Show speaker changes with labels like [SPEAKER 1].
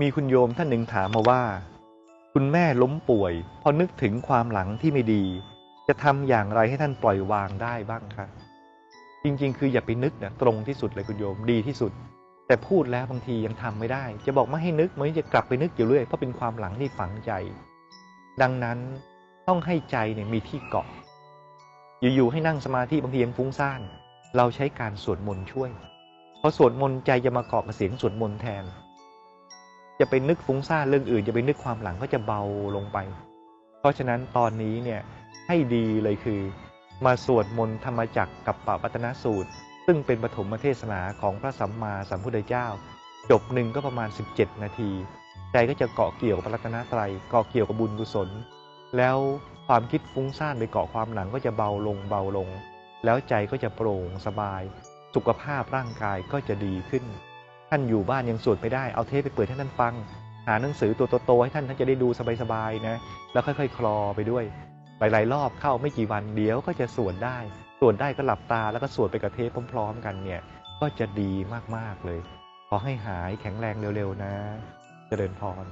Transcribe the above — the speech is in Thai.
[SPEAKER 1] มีคุณโยมท่านหนึ่งถามมาว่า คุณแม่ล้มป่วย พอนึกถึงความหลังที่ไม่ดี จะทำอย่างไรให้ท่านปล่อยวางได้บ้างคะจริง ๆ คืออย่าไปนึกนะตรงที่สุดเลยคุณโยมดีที่สุด แต่พูดแล้วบางทียังทำไม่ได้ จะบอกไม่ให้นึกมันจะกลับไปนึกอยู่เรื่อยเพราะเป็นความหลังที่ฝังใจ ดังนั้นต้องให้ใจเนี่ยมีที่เกาะ อยู่ๆให้นั่งสมาธิบางทียังฟุ้งซ่านเราใช้การสวดมนต์ช่วยพอสวดมนต์ใจจะมาเกาะกับเสียงสวดมนต์แทน จะไปนึกฟุ้งซ่านเรื่องอื่น จะไปนึกความหลังก็จะเบาลงไป เพราะฉะนั้นตอนนี้เนี่ยให้ดีเลยคือ มาสวดมนต์ธรรมจักรกับปวัตนสูตร ซึ่งเป็นปฐมเทศนาของพระสัมมาสัมพุทธเจ้า จบหนึ่งก็ประมาณ 17 นาทีใจก็จะเกาะเกี่ยวกับพระรัตนตรัยเกาะเกี่ยวกับบุญกุศล แล้วความคิดฟุ้งซ่านไปเกาะความหลังก็จะเบาลงเบาลง แล้วใจก็จะโปร่งสบาย สุขภาพร่างกายก็จะดีขึ้น ท่านอยู่บ้านยังสวดไม่ได้เอาเทปไปเปิดให้ท่านฟัง หาหนังสือตัวโตๆให้ท่านท่านจะได้ดูสบายๆนะแล้วค่อยๆ คลอไปด้วยหลายๆรอบเข้าไม่กี่วันเดี๋ยวก็จะสวดได้สวดได้ก็หลับตาแล้วก็สวดไปกับเทปพร้อม ๆ กันเนี่ยก็จะดีมากๆเลย ขอให้หายแข็งแรงเร็วๆนะ เจริญพร